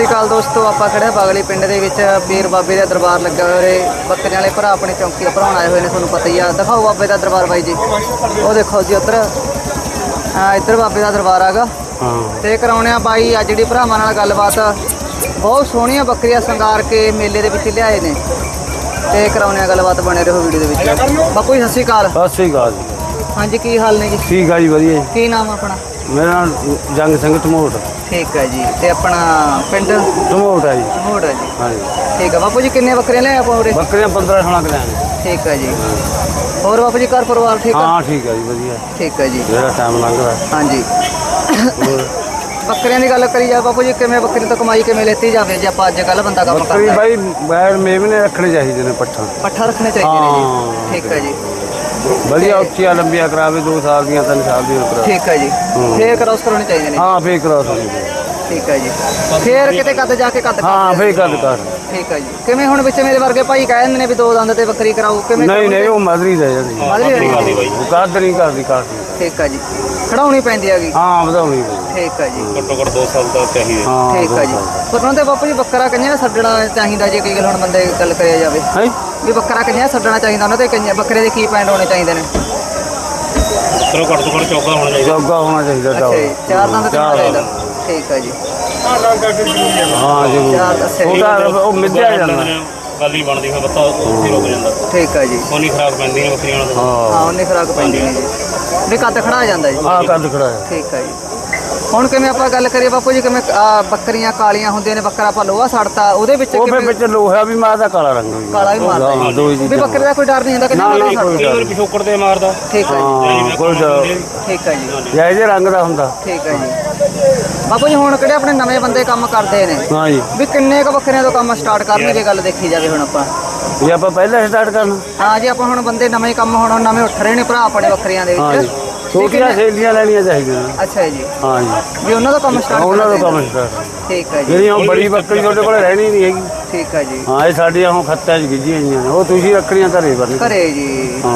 ਸ਼੍ਰੀ ਅਕਾਲ ਦੋਸਤੋ ਆਪਾਂ ਖੜੇ ਹਾਂ ਬਾਗਲੀ ਪਿੰਡ ਦੇ ਵਿੱਚ। ਪੀਰ ਬਾਬੇ ਦਾ ਦਰਬਾਰ ਲੱਗਾ ਹੋਇਆ ਰੇ ਬੱਕਰੀਆਂ ਵਾਲੇ ਭਰਾ ਆਪਣੀ ਚੌਂਕੀ ਭਰਾਉਣ ਆਏ ਹੋਏ ਨੇ ਤੁਹਾਨੂੰ ਪਤਾ ਹੀ ਆ। ਦਿਖਾਓ ਬਾਬੇ ਦਾ ਦਰਬਾਰ ਬਾਈ ਜੀ। ਉਹ ਦੇਖੋ ਜੀ ਉੱਧਰ। ਆ ਇੱਧਰ ਬਾਬੇ ਦਾ ਦਰਬਾਰ ਆਗਾ ਹਾਂ। ਤੇ ਕਰਾਉਣੇ ਆ ਬਾਈ ਆ ਜਿਹੜੀ ਭਰਾਵਾਂ ਨਾਲ ਗੱਲਬਾਤ। ਬਹੁਤ ਸੋਹਣੀਆਂ ਬੱਕਰੀਆਂ ਸ਼ਿੰਗਾਰ ਕੇ ਮੇਲੇ ਦੇ ਵਿੱਚ ਲਿਆਏ ਨੇ। ਤੇ ਕਰਾਉਣੇ ਆ ਗੱਲਬਾਤ ਬਣੇ ਰਹੋ ਵੀਡੀਓ ਦੇ ਵਿੱਚ। ਬਾਪੂ ਜੀ ਸਤਿ ਸ਼੍ਰੀ ਅਕਾਲ। ਸਤਿ ਸ੍ਰੀ ਅਕਾਲ ਜੀ। ਹਾਂਜੀ ਕੀ ਹਾਲ ਨੇ ਜੀ? ਠੀਕ ਆ ਜੀ ਵਧੀਆ ਜੀ। ਕੀ ਨਾਮ ਆਪਣਾ? ਮੇਰਾ ਨਾਮ ਜੰਗ ਸਿੰਘ ਧਮੋਟ। ਠੀਕ ਹੈ ਜੀ ਤੇ ਆਪਣਾ ਪਿੰਡ? ਧਮੋਟ ਹੈ ਜੀ। ਮੋੜ ਹੈ ਜੀ। ਹਾਂਜੀ ਠੀਕ ਹੈ ਬਾਪੂ ਜੀ ਕਿੰਨੇ ਬੱਕਰੀਆਂ ਲੈ ਆਪਾਂ ਉਰੇ? ਬੱਕਰੀਆਂ 15 16 ਕਿਲੇ ਨੇ ਠੀਕ ਹੈ ਜੀ। ਹੋਰ ਬਾਪੂ ਜੀ ਘਰ ਪਰਿਵਾਰ ਠੀਕ ਆ ਹਾਂ ਠੀਕ ਆ ਜੀ ਵਧੀਆ। ਠੀਕ ਹੈ ਜੀ। ਜਿਹੜਾ ਟਾਈਮ ਲੰਘਦਾ ਹਾਂਜੀ ਹੋਰ? ਬੱਕਰੀਆਂ ਦੀ ਗੱਲ ਕਰੀ ਜਾ ਬਾਪੂ ਜੀ ਕਿਵੇਂ ਬੱਕਰੀ ਤੋਂ ਕਮਾਈ ਕਿਵੇਂ ਲੈਤੀ ਜਾਵੇ ਜੇ ਆਪਾਂ ਅੱਜ ਕੱਲ ਬੰਦਾ ਕੰਮ ਬੱਕਰੀ ਕਰਦਾ ਹੈ। ਬਾਈ ਬੈਰ ਮੇਵਨੇ ਰੱਖਣੇ ਚਾਹੀਦੇ ਨੇ ਪੱਠਾ। ਪੱਠਾ ਰੱਖਣੇ ਚਾਹੀਦੇ ਨੇ ਹਾਂ। ਜੀ ਠੀਕ ਹੈ ਜੀ। ਵਧੀਆ ਉੱਚੀਆਂ ਲੰਬੀਆਂ ਕਰਾਵੇ 2 ਸਾਲ ਦੀਆਂ 3 ਸਾਲ ਦੀਆਂ ਕਰਾ ਠੀਕ ਹੈ ਜੀ। ਫੇਰ ਕਰਾਉਸ ਕਰਾਉਣੇ ਚਾਹੀਦੇ ਨੇ। ਹਾਂ ਫੇਰ ਕਰਾ ਸਕਦੇ ਠੀਕ ਹੈ ਜੀ। ਫੇਰ ਕਿਤੇ ਕੱਦ ਜਾ ਕੇ ਕੱਦ ਹਾਂ ਕਰਦੇ ਫੇਰ ਗੱਲ ਕਰ ਠੀਕ ਹੈ ਜੀ। ਕਿਵੇਂ ਹੁਣ ਵਿੱਚ ਮੇਰੇ ਵਰਗੇ ਭਾਈ ਕਹਿ ਦਿੰਦੇ ਨੇ ਵੀ ਦੋ ਦੰਦ ਤੇ ਬੱਕਰੀ ਕਰਾਓ ਕਿਵੇਂ ਨਹੀਂ ਨਹੀਂ ਉਹ ਮਦਰੀ ਦੇ ਜਾਂਦੀ ਮਾਦਰੀ ਵਾਲੀ? ਉਹ ਕਾਦ ਨਹੀਂ ਕਰਦੀ ਕਾਦੀ ਠੀਕ ਹੈ ਜੀ। ਖੜਾਉਣੀ ਪੈਂਦੀ ਹੈਗੀ ਹਾਂ ਵਧਾਉਣੀ। ਠੀਕ ਹੈ ਜੀ। ਘੱਟੋ ਘੱਟ 2 ਸਾਲ ਦਾ ਚਾਹੀਦਾ। ਹਾਂ ਠੀਕ ਹੈ ਜੀ। ਪਰ ਉਹਨਾਂ ਦੇ ਬਾਪੂ ਜੀ ਬੱਕਰਾ ਕੰਨਿਆ ਛੱਡਣਾ ਚਾਹੀਦਾ ਜੇ ਕੋਈ ਗੱਲ ਹੁਣ ਬੰਦੇ ਗੱਲ ਕਰਿਆ ਜਾਵੇ। ਹੈ? ਵੀ ਬੱਕਰਾ ਕੰਨਿਆ ਛੱਡਣਾ ਚਾਹੀਦਾ ਉਹਨਾਂ ਦੇ ਕੰਨਿਆ ਬੱਕਰੇ ਦੇ ਕੀ ਪੈਂਡ ਹੋਣੇ ਚਾਹੀਦੇ ਨੇ। ਚਲੋ ਘੱਟ ਤੋਂ ਘੱਟ ਚੌਕਾ ਹੋਣਾ ਚਾਹੀਦਾ। ਜੋਗਾ ਹੋਣਾ ਚਾਹੀਦਾ ਅੱਛਾ ਜੀ ਡਾਊਨ ਚਾਰ ਦੰਦ ਤੇ ਹੋਣਾ ਚਾਰ ਚਾਹੀਦਾ? ਠੀਕ ਹੈ ਜੀ। ਹਾਂ ਜੀ ਚਾਰ ਦੱਸੇ ਉਹਦਾ ਉਹ ਮਿੱਧਿਆ ਜਾਂਦਾ। ਗੱਲ ਹੀ ਬਣਦੀ ਹੈ ਬੱਤਾ ਉੱਥੇ ਰੁਕ ਜਾਂਦਾ। ਠੀਕ ਹੈ ਜੀ। ਸੋਨੀ ਖਰਾਬ ਪੈਂਦੀ ਨੇ ਬੱਕਰੀਆਂ ਨਾਲ ਹਾਂ ਹਾਂ ਉਹਨੇ ਖਰਾਕ ਪੈਂਦੀ ਹੈ ਜੀ। ਵੀ ਕੱਦ ਖੜਾ ਜਾਂਦਾ ਜੀ। ਆ ਕੱਦ ਖੜਾ ਹੈ। ਠੀਕ ਹੈ ਜੀ। ਹੁਣ ਕਿਵੇਂ ਆਪਾਂ ਗੱਲ ਕਰੀਏ ਬਾਪੂ ਜੀ ਕਿਵੇਂ ਆਹ ਬੱਕਰੀਆਂ ਕਾਲੀਆਂ ਹੁੰਦੀਆਂ ਨੇ ਬੱਕਰਾ ਆਪਾਂ ਲੋਹਾ ਛੱਡਤਾ ਉਹਦੇ ਵਿੱਚ ਉਹ ਫਿਰ ਕਿਵੇਂ ਵਿੱਚ ਲੋਹਾ ਵੀ ਮਾਰਦਾ ਕਾਲਾ ਰੰਗ ਵੀ ਕਾਲਾ ਵੀ ਮਾਰਦਾ। ਹਾਂ ਦੋ ਹੀ ਵੀ ਬੱਕਰੇ ਦਾ ਕੋਈ ਡਰ ਨਹੀਂ ਹੁੰਦਾ ਕਿ ਨਾ, ਲੋਹਾ ਕੋਈ ਕਈ ਵਾਰ ਪਿਛੋਕੜ ਤੇ ਮਾਰਦਾ। ਠੀਕ ਹੈ ਜੀ। ਹਾਂ ਕੋਈ ਠੀਕ ਹੈ ਜੀ। ਜੈ ਜੇ ਰੰਗ ਦਾ ਹੁੰਦਾ। ਠੀਕ ਹੈ ਜੀ। ਬਾਪੂ ਜੀ ਹੁਣ ਕਿਹੜੇ ਆਪਣੇ ਨਵੇਂ ਬੰਦੇ ਕੰਮ ਕਰਦੇ ਨੇ? ਹਾਂ ਜੀ। ਵੀ ਕਿੰਨੇ ਕੁ ਬੱਕਰੀਆਂ ਤੋਂ ਕੰਮ ਸਟਾਰਟ ਕਰਨਗੇ ਜੇ ਗੱਲ ਦੇਖੀ ਜਾਵੇ ਹੁਣ ਆਪਾਂ? ਜੇ ਆਪਾਂ ਪਹਿਲਾਂ ਸਟਾਰਟ ਕਰਨਾ। ਹਾਂ ਜੀ ਆਪਾਂ ਹੁਣ ਬੰਦੇ ਨਵੇਂ ਕੰਮ ਹੁਣ ਨਵੇਂ ਉੱਠ ਰਹੇ ਨੇ ਭਰਾ ਆਪਣੇ ਬੱਕਰੀਆਂ ਦੇ ਹਾਂ ਜੀ। ਵਿੱਚ ਛੋਟੀਆਂ ਸੇਲੀਆਂ ਲੈਣੀਆਂ ਚਾਹੀਦੀਆਂ। ਅੱਛਾ ਜੀ। ਹਾਂ ਜੀ। ਵੀ ਉਹਨਾਂ ਦਾ ਕੰਮ ਸਟਾਰਟ ਉਹਨਾਂ ਦਾ ਕੰਮ ਸਟਾਰਟ। ਠੀਕ ਹੈ ਜੀ। ਜਿਹੜੀ ਬੜੀ ਬੱਕਰੀ ਤੁਹਾਡੇ ਕੋਲ ਰਹਿਣੀ ਨਹੀਂ ਹੈਗੀ। ਠੀਕ ਹੈ ਜੀ। ਹਾਂ ਇਹ ਸਾਡੀਆਂ ਹੁਣ ਖੱਤਾਂ 'ਚ ਗਿੱਜੀਆਂ ਹੋਈਆਂ ਨੇ। ਉਹ ਤੁਸੀਂ ਰੱਖਣੀਆਂ ਘਰੇ ਬਰਨੀ ਘਰੇ ਜੀ। ਹਾਂ।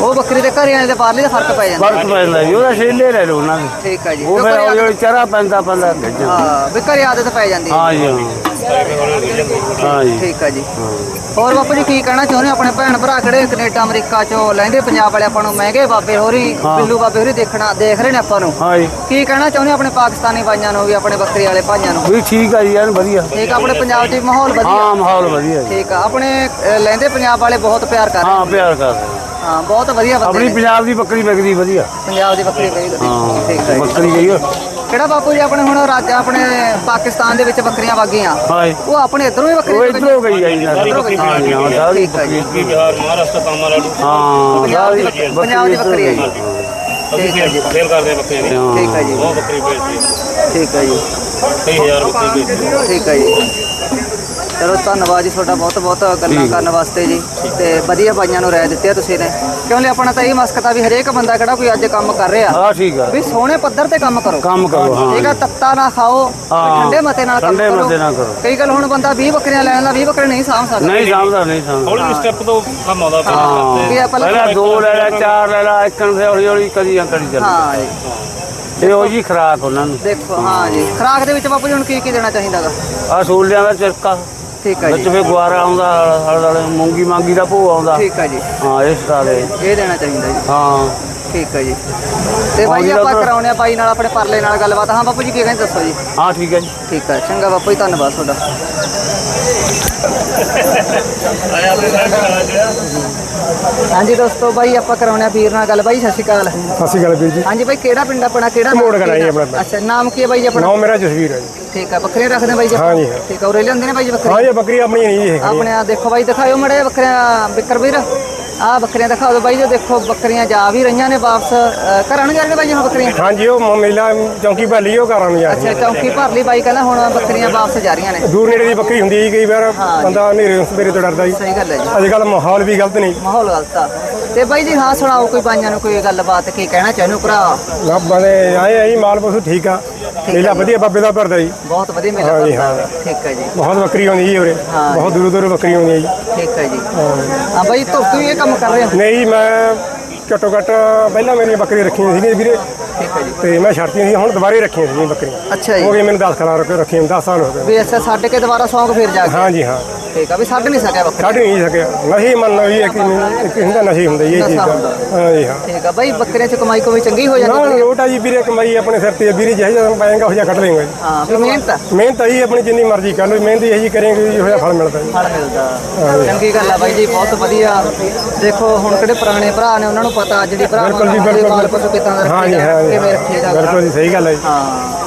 ਉਹ ਬੱਕਰੀ ਦੇ ਘਰੇ ਆਲੇ ਤੇ ਬਾਹਰਲੇ ਦਾ ਫ਼ਰਕ ਪੈ ਜਾਂਦਾ। ਫ਼ਰਕ ਪੈਂਦਾ ਜੀ ਉਹਦਾ ਛੇਲੇ ਲੈ ਲਓ ਉਹਨਾਂ ਦੇ। ਠੀਕ ਹੈ ਜੀ। ਉਹ ਫਿਰ ਹੌਲੀ ਚਰਾ ਪੈਂਦਾ ਪੈਂਦਾ ਗਿੱਜਾਂ ਹਾਂ ਵੀ ਘਰੇ ਆਦਤ ਪੈ ਜਾਂਦੀ ਹੈ ਹਾਂ ਜੀ ਹਾਂ। ਹਾਂ ਜੀ। ਠੀਕ ਹੈ ਜੀ। ਹਾਂ। ਹੋਰ ਬਾਪੂ ਜੀ ਕੀ ਕਹਿਣਾ ਚਾਹੁੰਦੇ ਹੋ? ਆਪਣੇ ਭੈਣ ਭਰਾ ਕਿਹੜੇ ਕੈਨੇਡਾ ਅਮਰੀਕਾ ਚੋਂ ਲੈਂਦੇ ਪੰਜਾਬ ਵਾਲੇ ਆਪਾਂ ਨੂੰ? ਮਹਿੰਗੇ ਬਾਬੇ ਹੋਰੀ ਹਾਂ। ਬਿੱਲੂ ਬਾਬੇ ਹੋਰੀ ਦੇਖਣਾ ਦੇਖ ਰਹੇ ਨੇ ਆਪਾਂ ਨੂੰ? ਹਾਂ ਜੀ। ਕੀ ਕਹਿਣਾ ਚਾਹੁੰਦੇ ਹੋ ਆਪਣੇ ਪਾਕਿਸਤਾਨੀ ਭਾਈਆਂ ਨੂੰ ਵੀ ਆਪਣੇ ਬੱਕਰੀ ਵਾਲੇ ਭਾਈਆਂ ਨੂੰ? ਵੀ ਠੀਕ ਆ ਜੀ ਐਨ ਵਧੀਆ। ਠੀਕ ਆ, ਆਪਣੇ ਪੰਜਾਬ 'ਚ ਵੀ ਮਾਹੌਲ ਵਧੀਆ ਹਾਂ ਮਾਹੌਲ ਵਧੀਆ ਜੀ ਠੀਕ ਆ ਆਪਣੇ ਅ, ਲੈਂਦੇ ਪੰਜਾਬ ਵਾਲੇ ਬਹੁਤ ਪਿਆਰ ਕਰ ਰਹੇ ਹਾਂ ਪਿਆਰ ਕਰਦੇ ਹਾਂ ਬਹੁਤ ਵਧੀਆ ਬੰਦੇ ਆਪਣੀ ਨੇ ਪੰਜਾਬ ਦੀ ਬੱਕਰੀ ਵਿਕਦੀ ਵਧੀਆ ਪੰਜਾਬ ਦੀ ਬੱਕਰੀ ਵਧੀਆ ਹਾਂ ਠੀਕ ਹੈ ਜੀ। ਬੱਕਰੀ ਗਈ ਆ। ਕਿਹੜਾ ਬਾਪੂ ਜੀ ਆਪਣੇ ਹੁਣ ਰਾਜ ਆਪਣੇ ਪਾਕਿਸਤਾਨ ਦੇ ਵਿੱਚ ਬੱਕਰੀਆਂ ਵਾਗੀਆਂ ਹਾਂ ਜੀ ਉਹ ਆਪਣੇ ਇਧਰੋਂ ਹੀ ਬੱਕਰੀ ਉਹ ਇਧਰੋਂ ਗਈ ਆ। ਇੱਧਰੋਂ ਗਈ। ਹਾਂ ਜੀ ਹਾਂ ਸਾਰੀ ਠੀਕ ਹੈ ਜੀ। ਯੂਪੀ ਬਿਹਾਰ ਮਹਾਰਾਸ਼ਟਰ ਤਾਮਿਲਨਾਡੂ ਹਾਂ ਪੰਜਾਬ ਦੀ ਸਾਰੀ ਬੱਕਰੀ- ਪੰਜਾਬ ਦੀ ਬੱਕਰੀ ਹੈ ਜੀ। ਅਸੀਂ ਠੀਕ ਹੈ ਜੀ। ਫੇਲ ਕਰਦੇ ਹਾਂ ਬੱਕਰੀਆਂ ਦੀ ਹਾਂ। ਠੀਕ ਹੈ ਜੀ ਬਹੁਤ ਬੱਕਰੀ ਵੇਚਦੀ ਠੀਕ ਹੈ ਜੀ ਕਈ ਹਜ਼ਾਰ ਬੱਕਰੀ ਵੇਚਦੀ ਠੀਕ ਹੈ ਜੀ ਚਲੋ ਧੰਨਵਾਦ ਜੀ ਤੁਹਾਡਾ ਬਹੁਤ ਬਹੁਤ ਗੱਲਾਂ। ਕਰਨ ਵਾਸਤੇ ਜੀ ਤੇ ਵਧੀਆ ਭਾਈਆਂ ਨੂੰ ਰਾਏ ਦਿੱਤੀ ਆ ਤੁਸੀਂ ਨੇ। ਕਿਉਂਕਿ ਆਪਣਾ ਤਾਂ ਇਹ ਮਸਕਤਾ ਵੀ ਹਰੇਕ ਬੰਦਾ ਕਿਹੜਾ ਕੋਈ ਅੱਜ ਕੰਮ ਕਰ ਰਿਹਾ। ਹਾਂ ਠੀਕ ਆ। ਵੀ ਸੋਹਣੇ ਪੱਧਰ ਤੇ ਕੰਮ ਕਰੋ। ਕੰਮ ਕਰੋ ਹਾਂ ਠੀਕ ਆ ਤੱਤਾ ਨਾ ਖਾਓ ਹਾਂ। ਠੰਡੇ ਮਤੇ ਨਾਲ ਕੰਮ ਠੰਡੇ ਕਰੋ। ਮਤੇ ਨਾਲ ਕਰੋ। ਕਈ ਗੱਲ ਹੁਣ ਬੰਦਾ 20 ਬੱਕਰੀਆਂ ਲੈਣ ਦਾ 20 ਬੱਕਰੇ ਨਹੀਂ ਸਾਂਭ ਸਕਦਾ। ਨਹੀਂ ਸਮਝਦਾ ਨਹੀਂ ਸਮਝਦਾ ਹੌਲੀ ਸਟੈਪ ਤੋਂ ਕੰਮ ਆਉਂਦਾ ਪਿਆ। ਹਾਂ। ਵੀ ਆਪਾਂ ਪਹਿਲਾਂ ਦੋ ਲੈ ਲੈ ਚਾਰ ਲੈ ਲੈ ਇੱਕਣ ਦੇ ਹੌਲੀ ਹੌਲੀ ਕਰੀਆਂ ਕਰੀ ਚੱਲ ਹਾਂ ਜੀ। ਇਹ ਉਹ ਜੀ ਖਰਾਕ ਉਹਨਾਂ ਨੂੰ। ਦੇਖੋ ਹਾਂ ਜੀ। ਖਰਾਕ ਦੇ ਵਿੱਚ ਬਾਪੂ ਜੀ ਹੁਣ ਕੀ ਕੀ ਦੇਣਾ ਚਾਹੀਦਾਗਾ? ਆ ਸੂਲਿਆਂ ਦਾ ਚਰਕਾ। ਠੀਕ ਵਿੱਚ ਜੀ। ਫੇ ਗੁਆਰਾ ਆਉਂਦਾ ਹਲ ਹਲ ਮੂੰਗੀ ਮਾਂਗੀ ਦਾ ਭੋ ਆਉਂਦਾ। ਠੀਕ ਹੈ ਜੀ। ਹਾਂ ਇਸ ਤਰ੍ਹਾਂ ਦੇ। ਇਹ ਦੇਣਾ ਚਾਹੀਦਾ ਜੀ। ਹਾਂ। ਠੀਕ ਹੈ ਜੀ। ਤੇ ਬਾਈ ਆਪਾਂ। ਕਰਾਉਣੇ ਆ ਬਾਈ ਨਾਲ ਆਪਣੇ ਪਰਲੇ ਨਾਲ ਗੱਲਬਾਤ। ਹਾਂ ਬਾਪੂ ਜੀ ਕੀ ਕਹਿੰਦੇ ਦੱਸੋ ਜੀ? ਹਾਂ ਠੀਕ ਹੈ ਜੀ। ਠੀਕ ਹੈ ਚੰਗਾ ਬਾਪੂ ਜੀ ਧੰਨਵਾਦ ਤੁਹਾਡਾ। ਹਾਂਜੀ ਦੋਸਤੋ ਬਾਈ ਆਪਾਂ ਕਰਾਉਣੇ ਆ ਵੀਰ ਨਾਲ ਗੱਲ। ਬਾਈ ਸਤਿ ਸ਼੍ਰੀ ਅਕਾਲ। ਸਤਿ ਸ਼੍ਰੀ ਅਕਾਲ ਵੀਰ ਜੀ। ਹਾਂਜੀ ਬਾਈ ਕਿਹੜਾ ਪਿੰਡ ਆਪਣਾ ਕਿਹੜਾ ਧਮੋੜ ਨਾਮ ਕਲਾਂ ਜੀ ਕੀ ਆਪਣਾ। ਅੱਛਾ ਨਾਮ ਕੀ ਹੈ ਬਾਈ ਜੀ ਆਪਣਾ? ਨਾਮ ਮੇਰਾ ਜਸਵੀਰ ਹੈ ਜੀ। ਠੀਕ ਹੈ ਬੱਕਰੀਆਂ ਰੱਖਦੇ ਬਾਈ ਜੀ ਹਾਂ ਜੀ, ਹਾਂ। ਠੀਕ ਹੈ ਉਰੇ ਲਿਆਉਂਦੇ ਨੇ ਬਾਈ ਜੀ ਹਾਂ ਬੱਕਰੀ ਆਪਣੀ ਨਹੀਂ ਜੀ ਇਹ ਆਪਣੇ ਆ ਦੇਖੋ ਬਾਈ ਦਿਖਾਇਓ ਮੜੇ ਬੱਕਰੀਆਂ ਬਿੱਕਰ ਵੀਰ ਆ ਬੱਕਰੀਆਂ ਦਿਖਾਓ ਦਿਓ ਬਾਈ ਜੀ ਦੇਖੋ ਬੱਕਰੀਆਂ ਜਾ ਵੀ ਰਹੀਆਂ ਨੇ ਵਾਪਸ ਅ, ਘਰਾਂ ਨੂੰ ਜਾ ਬਾਈ ਜੀ ਹੁਣ ਬੱਕਰੀਆਂ? ਹਾਂਜੀ ਉਹ ਮ- ਮੇਲਾ ਚੌਂਕੀ ਭਾਲੀ ਉਹ ਘਰਾਂ ਨੂੰ ਜਾ ਅੱਛਾ ਰਹੀ ਚੌਂਕੀ ਭਰ ਲਈ ਬਾਈ ਕਹਿੰਦਾ ਹੁਣ ਬੱਕਰੀਆਂ ਵਾਪਸ ਜਾ ਰਹੀਆਂ ਨੇ। ਦੂਰ ਨੇੜੇ ਦੀ ਬੱਕਰੀ ਹੁੰਦੀ ਹੈ ਕਈ ਵਾਰ ਹਾਂ ਜੀ। ਬੰਦਾ ਹਨੇਰੇ ਸਵੇਰੇ ਤੋਂ ਡਰਦਾ ਜੀ। ਸਹੀ ਗੱਲ ਹੈ ਜੀ। ਅੱਜ ਕੱਲ ਮਾਹੌਲ ਵੀ ਗਲਤ ਨਹੀਂ ਮਾਹੌਲ ਗਲਤ ਆ। ਤੇ ਬਾਈ ਜੀ ਹਾਂ ਸੁਣਾਓ ਕੋਈ ਬਾਈਆਂ ਨੂੰ ਕੋਈ ਗੱਲਬਾਤ ਕੀ ਕਹਿਣਾ ਚਾਹੁੰਦੇ ਹੋ ਭਰਾ? ਲੱਭਾਂ ਦੇ ਆਏ ਆ ਜੀ ਮਾਲ ਪਸ਼ੂ ਠੀਕ ਆ। ਮੇਲਾ ਵਧੀਆ ਬਾਬੇ ਦਾ ਭਰਦਾ ਜੀ। ਬਹੁਤ ਵਧੀਆ ਮੇਲਾ ਹਾਂ ਜੀ, ਭਰਦਾ ਠੀਕ ਹੈ ਜੀ। ਬਹੁਤ ਬੱਕਰੀ ਆਉਂਦੀ ਜੀ ਉਰੇ। ਹਾਂ। ਬਹੁਤ ਦੂਰੋਂ ਦੂਰੋਂ ਬੱਕਰੀ ਆਉਂਦੀ ਹੈ ਜੀ। ਠੀਕ ਹੈ ਜੀ। ਹਾਂ। ਬਾਈ ਤੂੰ ਤੂੰ ਇਹ ਕੰਮ ਕਰ ਰਹੇ ਹੋ? ਨਹੀਂ ਮੈਂ ਘੱਟੋ ਘੱਟ ਪਹਿਲਾਂ ਮੇਰੀਆਂ ਬੱਕਰੀਆਂ ਰੱਖੀਆਂ ਸੀਗੀਆਂ ਵੀਰੇ। ਠੀਕ ਹੈ ਜੀ। ਤੇ ਮੈਂ ਛੱਡਤੀਆਂ ਸੀ ਹੁਣ ਦੁਬਾਰੇ ਰੱਖੀਆਂ ਸੀ ਬੱਕਰੀਆਂ। ਅੱਛਾ ਹੋ ਜੀ ਗਏ ਮੈਨੂੰ 10 ਖਲਾ ਰੱਖੇ ਰੱਖੀਆਂ 10 ਸਾਲ ਹੋ ਗਏ। ਵੀ ਅੱਛਾ ਛੱਡ ਕੇ ਦੁਬਾਰਾ ਸ਼ੌਂਕ ਫਿਰ ਜਾ ਕੇ? ਹਾਂ ਜੀ ਹਾਂ। ਠੀਕ ਆ ਵੀ ਛੱਡ ਨਹੀਂ ਸਕਿਆ ਬੱਕਰੀ। ਛੱਡ ਨਹੀਂ ਸਕਿਆ। ਨਸ਼ੀ ਮੰਨ ਲਓ ਵੀ ਇੱਕ ਇੱਕ ਹੁੰਦਾ ਨਸ਼ੀ ਹੁੰਦਾ ਜੀ ਇਹ ਚੀਜ਼। ਦਾ ਹੁੰਦਾ। ਹਾਂ ਜੀ ਹਾਂ। ਠੀਕ ਆ ਬਾਈ ਬੱਕਰੀਆਂ ਚ ਕਮਾਈ ਕੋਈ ਚੰਗੀ ਹੋ ਨਾ ਜਾਂਦੀ ਹੈ ਲੋਟਾ ਜੀ ਵੀਰੇ ਕਮਾਈ ਆਪਣੇ ਸਿਰ ਤੇ ਆ, ਵੀਰੇ ਜਿਹੋ ਜਿਹਾ ਪਾਏਗਾ ਉਹ ਜਿਹਾ ਕੱਢ ਲੇਗਾ ਜੀ। ਹਾਂ ਵੀ ਮਿਹਨਤ ਆ, ਮਿਹਨਤ ਆਈ ਆਪਣੀ ਜਿੰਨੀ ਮਰਜ਼ੀ ਕਰ ਲਓ ਮਿਹਨਤ ਇਹੀ ਕਰੇਂਗੇ ਜੀ ਹੋਇਆ ਫਲ ਮਿਲਦਾ ਜੀ। ਫਲ ਮਿਲਦਾ। ਚੰਗੀ ਗੱਲ ਆ ਬਾਈ ਜੀ ਬਹੁਤ ਵਧੀਆ। ਦੇਖੋ ਹੁਣ ਕਿਹੜੇ ਪੁਰਾਣੇ ਭਰਾ ਨੇ ਉਹਨਾਂ ਨੂੰ ਪਤਾ ਜਿਹੜੀ ਭਰਾ ਬਿਲਕੁਲ ਜੀ ਮਾਲ ਬਿਲਕੁਲ ਪਸ਼ੂ ਕਿੱਦਾਂ ਦਾ ਹਾਂ ਜੀ ਰੱਖੀਦਾ ਹਾਂ ਜੀ, ਕਿਵੇਂ ਹਾਂ। ਰੱਖੀਦਾ ਬਿਲਕੁਲ ਜੀ ਸਹੀ ਗੱਲ ਹੈ ਜੀ। ਹਾਂ।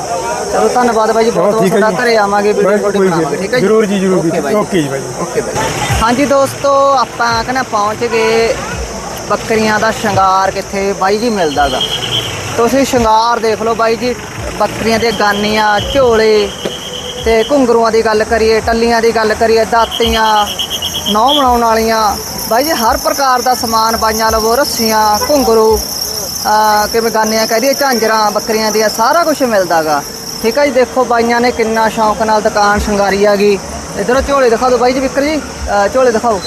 ਚਲੋ ਧੰਨਵਾਦ ਬਾਈ ਜੀ ਬਹੁਤ ਬਹੁਤ ਤੁਹਾਡਾ। ਘਰੇ ਆਵਾਂਗੇ ਵੀਡੀਓ ਤੁਹਾਡੀ ਬਣਾਵਾਂਗੇ ਠੀਕ ਹੈ ਜੀ? ਜਰੂਰ ਜੀ ਜਰੂਰ ਓਕੇ ਬਾਈ ਜੀ। ਓਕੇ ਜੀ ਬਾਈ ਓਕੇ ਬਾਈ ਹਾਂਜੀ ਦੋਸਤੋ ਆਪਾਂ ਕਹਿੰਦੇ ਪਹੁੰਚ ਗਏ ਬੱਕਰੀਆਂ ਦਾ ਸ਼ਿੰਗਾਰ ਕਿੱਥੇ ਬਾਈ ਜੀ ਮਿਲਦਾਗਾ ਤੁਸੀਂ ਸ਼ਿੰਗਾਰ ਦੇਖ ਲਓ ਬਾਈ ਜੀ ਬੱਕਰੀਆਂ ਦੇ ਗਾਨੀਆਂ ਝੋਲੇ ਤੇ ਘੁੰਗਰੂਆਂ ਦੀ ਗੱਲ ਕਰੀਏ ਟੱਲੀਆਂ ਦੀ ਗੱਲ ਕਰੀਏ ਦਾਤੀਆਂ ਨੌ ਬਣਾਉਣ ਵਾਲੀਆਂ। ਬਾਈ ਜੀ ਹਰ ਪ੍ਰਕਾਰ ਦਾ ਸਮਾਨ ਬਾਈਆਂ ਲਵੋ ਰੱਸੀਆਂ ਘੁੰਗਰੂ। ਕਿਵੇਂ ਗਾਨੀਆਂ ਕਹਦੀਏ ਝਾਂਜਰਾਂ ਬੱਕਰੀਆਂ ਦੀਆਂ ਸਾਰਾ ਕੁਝ ਮਿਲਦਾਗਾ। ਠੀਕ ਹੈ ਜੀ ਦੇਖੋ ਬਾਈਆਂ ਨੇ ਕਿੰਨਾ ਸ਼ੌਂਕ ਨਾਲ ਦੁਕਾਨ ਸ਼ਿੰਗਾਰੀ ਹੈਗੀ ਇਧਰੋਂ ਝੋਲੇ ਦਿਖਾ ਦਿਓ ਬਾਈ ਜੀ ਵਿਕਰ। ਜੀ ਝੋਲੇ ਦਿਖਾਓ।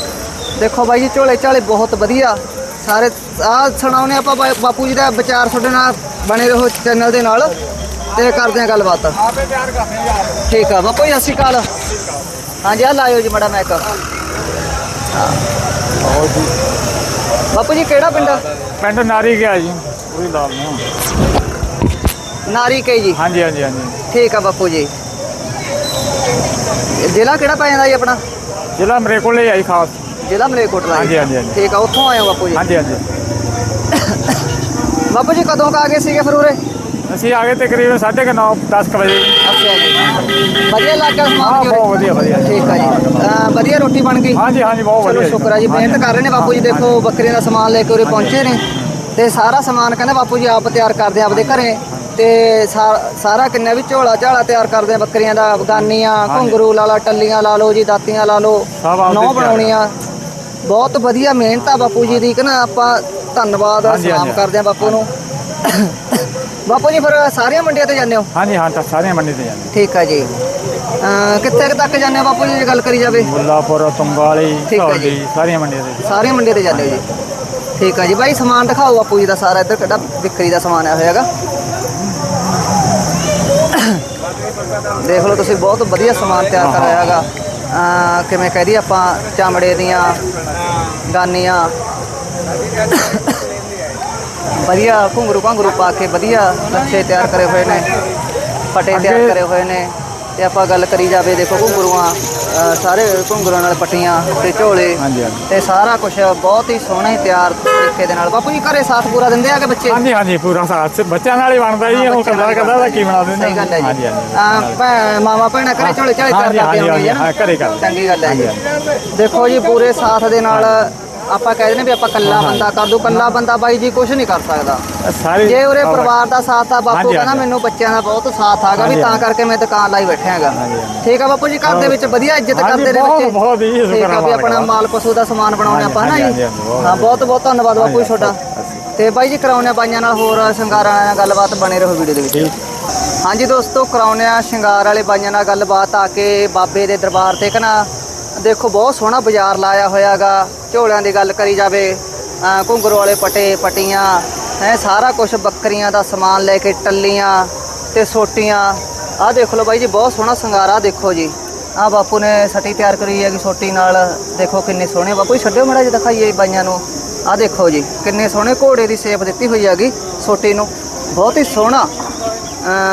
ਦੇਖੋ ਬਾਈ ਜੀ ਝੋਲੇ ਝਾਲੇ ਬਹੁਤ ਵਧੀਆ। ਸਾਰੇ ਆ ਸੁਣਾਉਨੇ ਆਪਾਂ ਬਾਪੂ ਜੀ ਦਾ ਵਿਚਾਰ ਤੁਹਾਡੇ ਨਾਲ ਬਣੇ ਰਹੋ ਚੈਨਲ ਦੇ ਨਾਲ। ਤੇ ਕਰਦੇ ਆ ਗੱਲਬਾਤ। ਠੀਕ ਆ ਬਾਪੂ ਜੀ ਸ਼੍ਰੀ ਅਕਾਲ। ਹਾਂਜੀ ਆ ਲਾਇਓ ਜੀ ਮੜਾ ਮੈਕ ਬਾਪੂ ਜੀ ਕਿਹੜਾ ਪਿੰਡ ਪਿੰਡ ਨਾਰੀ ਗਿਆ ਜੀ। ਪੂਰੀ ਲਾਲ ਨੂੰ। ਨਾਰੀ ਕੇ ਜੀ? ਹਾਂਜੀ ਹਾਂਜੀ ਹਾਂਜੀ। ਠੀਕ ਆ ਬਾਪੂ ਜੀ। ਜ਼ਿਲ੍ਹਾ ਕਿਹੜਾ ਪੈ ਜਾਂਦਾ ਜੀ ਆਪਣਾ? ਜ਼ਿਲ੍ਹਾ ਮੇਰੇ ਕੋਲੇ ਆਈ ਖਾਸ। ਜ਼ਿਲ੍ਹਾ ਮਲੇਰਕੋਟਲਾ ਹਾਂਜੀ ਹਾਂਜੀ ਹਾਂਜੀ। ਠੀਕ ਆ ਉੱਥੋਂ ਆਏ ਹੋ ਬਾਪੂ ਜੀ? ਹਾਂਜੀ ਹਾਂਜੀ। ਬਾਪੂ ਜੀ ਕਦੋਂ ਕੁ ਆ ਗਏ ਸੀਗੇ ਫਿਰ ਉਰੇ? ਅਸੀਂ ਆ ਗਏ ਤਕਰੀਬਨ 9:30 10 ਵਜੇ। ਅੱਛਾ ਜੀ। ਵਧੀਆ ਲੱਗਾ ਸਮਾਨ ਬਹੁਤ? ਵਧੀਆ ਵਧੀਆ। ਠੀਕ ਆ ਜੀ। ਅਹ ਵਧੀਆ ਰੋਟੀ ਬਣ ਗਈ? ਹਾਂਜੀ ਹਾਂਜੀ ਬਹੁਤ ਚਲੋ ਵਧੀਆ ਸ਼ੁਕਰ ਆ ਜੀ। ਮਿਹਨਤ ਕਰ ਰਹੇ ਨੇ ਬਾਪੂ ਜੀ। ਦੇਖੋ ਬੱਕਰੀਆਂ ਦਾ ਸਮਾਨ ਲੈ ਕੇ ਉਰੇ ਪਹੁੰਚੇ ਨੇ। ਤੇ ਸਾਰਾ ਸਮਾਨ ਕਹਿੰਦੇ ਬਾਪੂ ਜੀ ਆਪ ਤਿਆਰ ਕਰਦੇ ਆਪਦੇ ਘਰੇ। ਤੇ ਸਾਰਾ ਕਿੰਨਾ ਵੀ ਝੋਲਾ ਝਾਲਾ ਤਿਆਰ ਕਰਦੇ ਆ ਬੱਕਰੀਆਂ ਦਾ। ਗਾਨੀਆਂ ਘੁੰਗਰੂ ਲਾ ਲਾ ਟੱਲੀਆਂ ਲਾ ਲਓ ਜੀ ਦਾਤੀਆਂ ਲਾ ਲਓ। ਨੌ ਤਿਆਰ। ਬਣਾਉਣੀਆਂ। ਬਹੁਤ ਵਧੀਆ ਮਿਹਨਤ ਆ ਬਾਪੂ ਜੀ ਦੀ। ਕਿ ਨਾ ਆਪਾਂ ਧੰਨਵਾਦ ਸਲਾਮ। ਕਰਦੇ ਆ ਬਾਪੂ ਨੂੰ। ਬਾਪੂ ਜੀ ਫਿਰ ਸਾਰੀਆਂ ਮੰਡੀਆਂ ਤੇ ਜਾਂਦੇ ਹੋ? ਹਾਂਜੀ ਹਾਂ ਤਾਂ ਸਾਰੀਆਂ ਮੰਡੀ ਤੇ ਜਾਂਦੇ ਠੀਕ ਆ ਜੀ। ਅਹ ਕਿੱਥੇ ਕੁ ਤੱਕ ਜਾਂਦੇ ਹੋ ਬਾਪੂ ਜੀ ਜੇ ਗੱਲ ਕਰੀ ਜਾਵੇ? ਮੁੱਲਾਪੁਰ ਤੁੰਗਾਲੀ ਠੀਕ ਹੈ ਜੀ। ਢੋਲੀ ਸਾਰੀਆਂ ਮੰਡੀਆਂ ਤੇ। ਸਾਰੀਆਂ ਮੰਡੀਆਂ ਤੇ ਜਾਂਦੇ ਹੋ ਜੀ। ਠੀਕ ਆ ਜੀ। ਬਾਈ ਸਮਾਨ ਦਿਖਾਓ ਬਾਪੂ ਜੀ ਦਾ ਸਾਰਾ ਇੱਧਰ ਕਿਹੜਾ ਵਿਕਰੀ ਦਾ ਸਮਾਨ ਆਇਆ ਹੋਇਆਗਾ। ਦੇਖ ਲਓ ਤੁਸੀਂ ਬਹੁਤ ਵਧੀਆ ਸਮਾਨ ਤਿਆਰ ਕਰਾਇਆ ਹੈਗਾ ਅਹ ਕਿਵੇਂ ਕਹਦੀ ਆਪਾਂ ਚਮੜੇ ਦੀਆਂ ਗਾਨੀਆਂ ਵਧੀਆ ਘੁੰਗਰੂ ਘੁੰਗਰੂ ਪਾ ਕੇ ਵਧੀਆ ਲੱਛੇ ਤਿਆਰ ਕਰੇ ਹੋਏ ਨੇ ਪਟੇ ਤਿਆਰ ਕਰੇ ਹੋਏ ਨੇ ਤੇ ਆਪਾਂ ਗੱਲ ਕਰੀ ਜਾਵੇ ਦੇਖੋ ਘੁੰਗਰੂਆਂ ਸਾਰੇ ਘੁੰਗਰੂਆਂ ਨਾਲ ਪੱਟੀਆਂ ਤੇ ਝੋਲੇ ਤੇ ਸਾਰਾ ਕੁਝ ਬਹੁਤ ਹੀ ਸੋਹਣਾ ਹੀ ਤਿਆਰ ਤਰੀਕੇ ਦੇ ਨਾਲ। ਬਾਪੂ ਜੀ ਘਰੇ ਸਾਥ ਪੂਰਾ ਦਿੰਦੇ ਆ ਕਿ ਬੱਚੇ? ਹਾਂਜੀ ਹਾਂਜੀ ਪੂਰਾ ਸਾਥ। ਬੱਚਿਆਂ ਨਾਲ ਹੀ ਬਣਦਾ ਜੀ ਉਹ ਬੱਚਿਆਂ ਕਦਾ ਨਾਲ ਕਦਾ ਦਾ ਕੀ ਬਣਾ ਦਿੰਦੇ ਸਹੀ ਗੱਲ ਹੈ ਜੀ। ਆ ਮਾਮਾ ਭੈਣਾਂ ਘਰੇ ਝੋਲੇ ਝਾਲੇ ਤਿਆਰ ਕਰਦੇ ਹੋਣਗੇ ਹਾਂ, ਘਰੇ ਕਰਦੇ। ਚੰਗੀ ਗੱਲ ਹੈ ਜੀ। ਦੇਖੋ ਜੀ ਪੂਰੇ ਸਾਥ ਦੇ ਨਾਲ ਆਪਾਂ ਕਹਿ ਦਿੰਦੇ ਵੀ ਆਪਾਂ ਕੱਲਾ ਬੰਦਾ ਕਰ ਦੂ ਕੱਲਾ ਬੰਦਾ ਬਾਈ ਜੀ ਕੁਝ ਨਹੀਂ ਕਰ ਸਕਦਾ। ਸਾਰੇ ਜੇ ਉਰੇ ਪਰਿਵਾਰ ਦਾ ਸਾਥ ਆ ਬਾਪੂ ਕਹਿੰਦਾ। ਮੈਨੂੰ ਬੱਚਿਆਂ ਦਾ ਬਹੁਤ ਸਾਥ ਆਗਾ ਵੀ ਤਾਂ ਕਰਕੇ ਮੈਂ ਦੁਕਾਨ ਲਾਈ ਬੈਠਿਆ ਹੈਗਾ ਠੀਕ ਆ ਬਾਪੂ ਜੀ ਘਰ ਦੇ ਵਿੱਚ ਵਧੀਆ ਇੱਜ਼ਤ ਕਰਦੇ ਨੇ ਬਹੁਤ- ਬੱਚੇ। ਬਹੁਤ ਹੀ ਸ਼ੁਕਰ ਆ ਵੀ ਆਪਣਾ। ਮਾਲ ਪਸ਼ੂ ਦਾ ਸਮਾਨ ਬਣਾਉਣੇ ਆਪਾਂ ਨਾ ਹਾਂਜੀ, ਜੀ। ਹਾਂ ਬਹੁਤ ਬਹੁਤ ਧੰਨਵਾਦ ਬਾਪੂ ਜੀ ਤੁਹਾਡਾ। ਤੇ ਬਾਈ ਜੀ ਕਰਾਉਣੇ ਬਾਈਆਂ ਨਾਲ ਹੋਰ ਸ਼ਿੰਗਾਰਾਂ ਨਾਲ ਗੱਲਬਾਤ ਬਣੇ ਰਹੋ ਵੀਡੀਓ ਦੇ ਵਿੱਚ। ਹਾਂਜੀ ਦੋਸਤੋ ਕਰਾਉਣੇ ਆ ਸ਼ਿੰਗਾਰ ਵਾਲੇ ਬਾਈਆਂ ਨਾਲ ਗੱਲਬਾਤ ਆ ਕੇ ਬਾਬੇ ਦੇ ਦਰਬਾਰ ਤੇ ਕਨਾ ਦੇਖੋ, ਬਹੁਤ ਸੋਹਣਾ ਬਾਜ਼ਾਰ ਲਾਇਆ ਹੋਇਆਗਾ। ਝੋਲਿਆਂ ਦੀ ਗੱਲ ਕਰੀ ਜਾਵੇ ਘੁੰਗਰੂ ਵਾਲੇ ਪਟੇ, ਪਟੀਆਂ, ਹੈ, ਸਾਰਾ ਕੁਝ ਬੱਕਰੀਆਂ ਦਾ ਸਮਾਨ ਲੈ ਕੇ ਟੱਲੀਆਂ ਤੇ ਸੋਟੀਆਂ। ਆਹ ਦੇਖ ਲਓ ਬਾਈ ਜੀ, ਬਹੁਤ ਸੋਹਣਾ ਸ਼ਿੰਗਾਰਾ ਦੇਖੋ ਜੀ। ਆ ਬਾਪੂ ਨੇ ਸਟੀ ਤਿਆਰ ਕਰੀ ਹੈਗੀ ਸੋਟੀ ਨਾਲ। ਦੇਖੋ ਕਿੰਨੇ ਸੋਹਣੇ ਬਾਪੂ ਜੀ, ਛੱਡਿਓ ਮੜਾ ਜਿਹਾ ਦਿਖਾਈਏ ਬਾਈਆਂ ਨੂੰ। ਆ ਦੇਖੋ ਜੀ, ਕਿੰਨੇ ਸੋਹਣੇ ਘੋੜੇ ਦੀ ਸ਼ੇਪ ਦਿੱਤੀ ਹੋਈ ਹੈਗੀ ਸੋਟੀ ਨੂੰ। ਬਹੁਤ ਹੀ ਸੋਹਣਾ।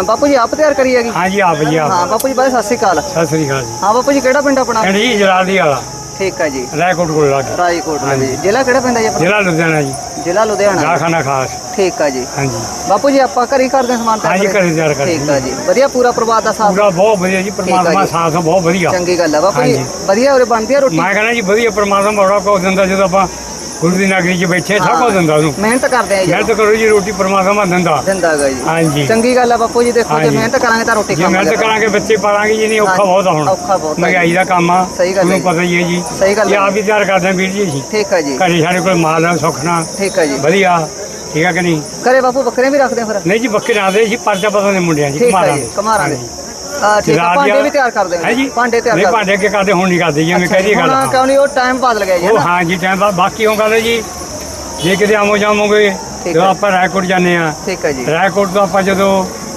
ਬਾਪੂ ਜੀ ਆਪ ਤਿਆਰ ਕਰੀ ਹੈਗੀ? ਹਾਂਜੀ ਆਪ ਜੀ ਆਪ। ਹਾਂ ਬਾਪੂ ਜੀ ਬਾਈ ਸਤਿ ਸ਼੍ਰੀ ਅਕਾਲ। ਸਤਿ ਸ੍ਰੀ ਅਕਾਲ ਜੀ। ਹਾਂ ਬਾਪੂ ਜੀ ਕਿਹੜਾ ਪਿੰਡ ਆਪਣਾ? ਪਿੰਡ ਜੀ ਜਲਾਲੀ ਵਾਲਾ। ਠੀਕ ਹੈ ਜੀ। ਰਾਏਕੋਟ ਕੋਲ ਲੱਗ। ਰਾਜਕੋਟ ਦਾ ਜੀ। ਜ਼ਿਲ੍ਹਾ ਕਿਹੜਾ ਪੈਂਦਾ ਜੀ ਆਪਣਾ? ਜ਼ਿਲ੍ਹਾ ਲੁਧਿਆਣਾ ਜੀ। ਜ਼ਿਲ੍ਹਾ ਲੁਧਿਆਣਾ। ਡਾਖਾਨਾ ਖਾਸ। ਠੀਕ ਹੈ ਜੀ। ਹਾਂਜੀ। ਬਾਪੂ ਜੀ ਆਪਾਂ ਘਰੇ ਹੀ ਕਰਦੇ ਹਾਂ ਸਮਾਨ ਤਿਆਰ ਹਾਂਜੀ? ਘਰੇ ਤਿਆਰ ਕਰਦੇ ਠੀਕ ਹੈ। ਜੀ। ਵਧੀਆ ਪੂਰਾ ਪਰਿਵਾਰ ਦਾ ਸਾਥ? ਪੂਰਾ ਬਹੁਤ ਵਧੀਆ ਜੀ ਪਰਮਾਤਮਾ। ਸਾਥ ਬਹੁਤ ਵਧੀਆ। ਚੰਗੀ ਗੱਲ ਹੈ ਬਾਪੂ ਜੀ ਹਾਂਜੀ। ਵਧੀਆ ਉਰੇ ਬਣਦੀ ਹੈ ਰੋਟੀ? ਮੈਂ ਕਹਿੰਦਾ ਜੀ ਵਧੀਆ ਪਰਮਾਤਮਾ ਬੜਾ ਕੁਝ ਦਿੰਦਾ ਜਦੋਂ ਆਪਾਂ ਗੁਰੂ ਦੀ ਨਗਰੀ 'ਚ ਬੈਠੇ ਸਭ ਕੁਝ ਦਿੰਦਾ ਉਹਨੂੰ। ਮਿਹਨਤ ਕਰਦੇ ਆ ਜੀ। ਮਿਹਨਤ ਕਰੋ ਜੀ ਰੋਟੀ ਪਰਮਾਤਮਾ ਦਿੰਦਾ। ਦਿੰਦਾ ਹੈਗਾ ਜੀ। ਹਾਂਜੀ। ਚੰਗੀ ਗੱਲ ਹੈ ਬਾਪੂ ਜੀ ਦੇਖੋ ਜੇ ਹਾਂਜੀ। ਮਿਹਨਤ ਕਰਾਂਗੇ ਤਾਂ ਰੋਟੀ ਜੇ ਖਾਵਾਂਗੇ ਮਿਹਨਤ ਕਰਾਂਗੇ। ਬੱਚੇ ਪਾਲਾਂਗੇ ਜੀ ਨਹੀਂ ਔਖਾ ਹਾਂਜੀ, ਬਹੁਤ ਆ ਹੁਣ। ਔਖਾ ਬਹੁਤ ਆ ਮਹਿੰਗਾਈ ਦਾ ਕੰਮ ਆ ਸਹੀ ਗੱਲ ਹੈ ਤੁਹਾਨੂੰ ਪਤਾ ਹੀ ਹੈ ਜੀ। ਸਹੀ ਗੱਲ ਇਹ ਹੈ ਆਪ ਹੀ ਤਿਆਰ ਕਰਦੇ ਆ ਵੀਰ ਜੀ ਅਸੀਂ। ਠੀਕ ਹੈ ਜੀ। ਘਰੇ ਸਾਡੇ ਕੋਲ ਮਾਲ ਆ ਸੁਖਣਾ ਠੀਕ ਹੈ ਜੀ। ਵਧੀਆ ਠੀਕ ਆ ਕਿ ਨਹੀਂ? ਘਰੇ ਬਾਪੂ ਬੱਕਰੇ ਵੀ ਰੱਖਦੇ ਆ ਫਿਰ? ਨਹੀਂ ਜੀ ਬੱਕਰੇ ਆਦੇ ਜੀ ਪਰਚਾ ਪਤਾ ਦੇ ਮੁੰਡਿਆਂ ਜੀ ਠੀਕ ਹੈ ਕੁਮਾਰਾਂ ਜੀ ਦੇ। ਕਮਾਰਾਂ ਦੇ। ਹਾਂਜੀ। ਆ ਠੀਕ ਹੈ ਰਾਤ ਭਾਂਡੇ ਦੀਆਂ- ਵੀ ਤਿਆਰ ਕਰਦੇ ਹੈ ਜੀ? ਭਾਂਡੇ ਤਿਆਰ ਨਹੀਂ ਕਰਦੇ। ਭਾਂਡੇ ਅੱਗੇ ਕਰਦੇ ਹੁਣ ਨਹੀਂ ਕਰਦੇ ਜੀ ਐਵੇਂ ਕਹਿ ਰਹੀ ਗੱਲ ਹੁਣ ਕਿਉਂ ਨਹੀਂ ਉਹ ਟਾਈਮ ਬਦਲ ਗਿਆ ਜੀ ਉਹ ਹਨਾ? ਹਾਂ ਜੀ ਟਾਈਮ ਬਾਅਦ ਬਾਕੀ ਉਹ ਗੱਲ ਹੈ ਜੀ ਜੇ ਕਿਤੇ ਆਮੋ ਜਾਮੋਗੇ ਠੀਕ ਜਦੋਂ ਹੈ। ਆਪਾਂ ਰਾਏਕੋਟ ਜਾਂਦੇ ਆ ਠੀਕ ਹੈ ਜੀ। ਰਾਏਕੋਟ ਤੋਂ ਆਪਾਂ ਜਦੋਂ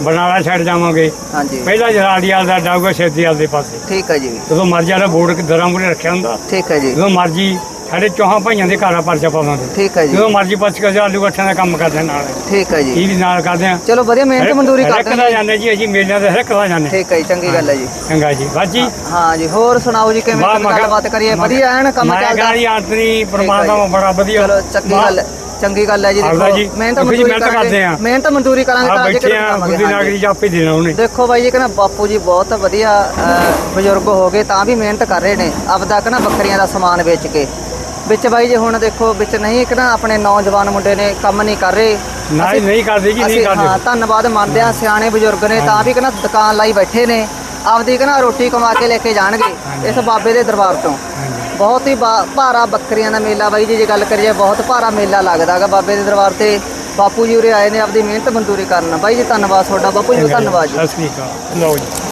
ਬਰਨਾਲਾ ਛੱਡ ਜਾਵਾਂਗੇ ਹਾਂਜੀ ਪਹਿਲਾ ਜਰਾਲੀਆਲ ਦਾ ਡਾਊਗਾ ਛੇਤੀਆਲ ਦੇ ਪਾਸੇ। ਠੀਕ ਹੈ ਜੀ। ਜਦੋਂ ਮਰਜ਼ੀ ਵਾਲਾ ਬੋਰਡ ਦਰਾਂ ਮੂਰੇ ਰੱਖਿਆ ਹੁੰਦਾ ਠੀਕ ਹੈ ਜੀ। ਜਦੋਂ ਮਰਜ਼ੀ ਸਾਡੇ ਚੌਹਾਂ ਭਾਈਆਂ ਦੇ ਘਰਾਂ ਪਰਚਾ ਪਾਵਾਂਗੇ ਠੀਕ ਹੈ ਜੀ। ਜਦੋਂ ਮਰਜ਼ੀ ਪੁੱਛ ਕੇ ਆਲੂ ਗੱਠਾਂ ਦਾ ਕੰਮ ਕਰਦੇ ਨਾਲ। ਠੀਕ ਹੈ ਜੀ। ਇਹ ਵੀ ਨਾਲ ਕਰਦੇ ਆ। ਚਲੋ ਵਧੀਆ ਮਿਹਨਤ ਮਜ਼ਦੂਰੀ ਕਰਦੇ ਨੇ। ਜਾਂਦੇ ਜੀ ਅਸੀਂ ਮੇਲਿਆਂ ਦੇ ਹਰ ਇੱਕ ਦਾ ਜਾਂਦੇ ਠੀਕ ਹੈ ਜੀ ਚੰਗੀ ਗੱਲ ਹੈ ਜੀ। ਚੰਗਾ ਜੀ। ਬਾਜੀ। ਹਾਂ ਜੀ ਹੋਰ ਸੁਣਾਓ ਜੀ ਕਿਵੇਂ ਗੱਲਬਾਤ ਕਰੀਏ? ਵਧੀਆ ਐਨ ਕੰਮ ਚੱਲਦਾ ਕਹਾਂ ਜੀ ਆਂਤਰੀ ਪਰਮਾਤਮਾ ਬੜਾ ਵਧੀਆ। ਚਲੋ ਚੰਗੀ ਗੱਲ ਹੈ। ਚੰਗੀ ਗੱਲ ਹੈ ਜੀ ਦੇਖੋ। ਮਿਹਨਤ ਮਜ਼ਦੂਰੀ ਕਰਾਂਗੇ। ਕਰਦੇ ਆ। ਮਿਹਨਤ ਮਜ਼ਦੂਰੀ ਕਰਾਂਗੇ ਤਾਂ ਅੱਜ ਬੈਠੇ ਆ ਬੁੱਧੀ ਨਾਗਰੀ ਜੀ ਆਪੇ ਦੇਣਾ ਉਹਨੇ ਦੇਖੋ ਬਾਈ ਜੀ ਕਹਿੰਦਾ ਬਾਪੂ ਜੀ ਬਹੁਤ ਵਧੀਆ ਬਜ਼ੁਰਗ ਹੋ ਗਏ ਤਾਂ ਵੀ ਮਿਹਨਤ ਕਰ ਰਹੇ ਨੇ। ਆਪਦਾ ਕਹਿੰਦਾ ਬੱਕਰੀਆਂ ਦਾ ਸਮਾਨ ਵੇਚ ਕੇ। ਵਿੱਚ ਬਾਈ ਜੀ ਹੁਣ ਦੇਖੋ ਵਿੱਚ ਨਹੀਂ ਕਹਿੰਦਾ ਆਪਣੇ ਨੌਜਵਾਨ ਮੁੰਡੇ ਨੇ ਕੰਮ ਨਹੀਂ ਕਰ ਰਹੇ। ਨਾ ਅਸੀਂ- ਨਹੀਂ ਕਰਦੇ ਜੀ ਨਹੀਂ ਅਸੀਂ ਹਾਂ ਕਰਦੇ ਧੰਨਵਾਦ ਮੰਨਦੇ ਆ ਸਿਆਣੇ ਬਜ਼ੁਰਗ ਨੇ ਤਾਂ ਵੀ ਕਹਿੰਦਾ ਦੁਕਾਨ ਲਾਈ ਬੈਠੇ ਨੇ ਆਪਦੀ ਕਹਿੰਦਾ ਰੋਟੀ ਕਮਾ ਕੇ ਲੈ ਕੇ ਜਾਣਗੇ ਇਸ ਬਾਬੇ ਦੇ ਦਰਬਾਰ ਤੋਂ। ਬਹੁਤ ਹੀ ਭਾਰਾ ਬੱਕਰੀਆਂ ਦਾ ਮੇਲਾ ਬਾਈ ਜੀ ਜੇ ਗੱਲ ਕਰੀਏ ਬਹੁਤ ਭਾਰਾ ਮੇਲਾ ਲੱਗਦਾਗਾ ਬਾਬੇ ਦੇ ਦਰਬਾਰ ਤੇ। ਬਾਪੂ ਜੀ ਉਰੇ ਆਏ ਨੇ ਆਪਦੀ ਮਿਹਨਤ ਮਜ਼ਦੂਰੀ ਕਰਨ। ਬਾਈ ਜੀ ਧੰਨਵਾਦ ਤੁਹਾਡਾ ਬਾਪੂ ਜੀ। ਧੰਨਵਾਦ ਜੀ। ਸਤਿ ਸ੍ਰੀ ਅਕਾਲ। ਲਓ ਜੀ।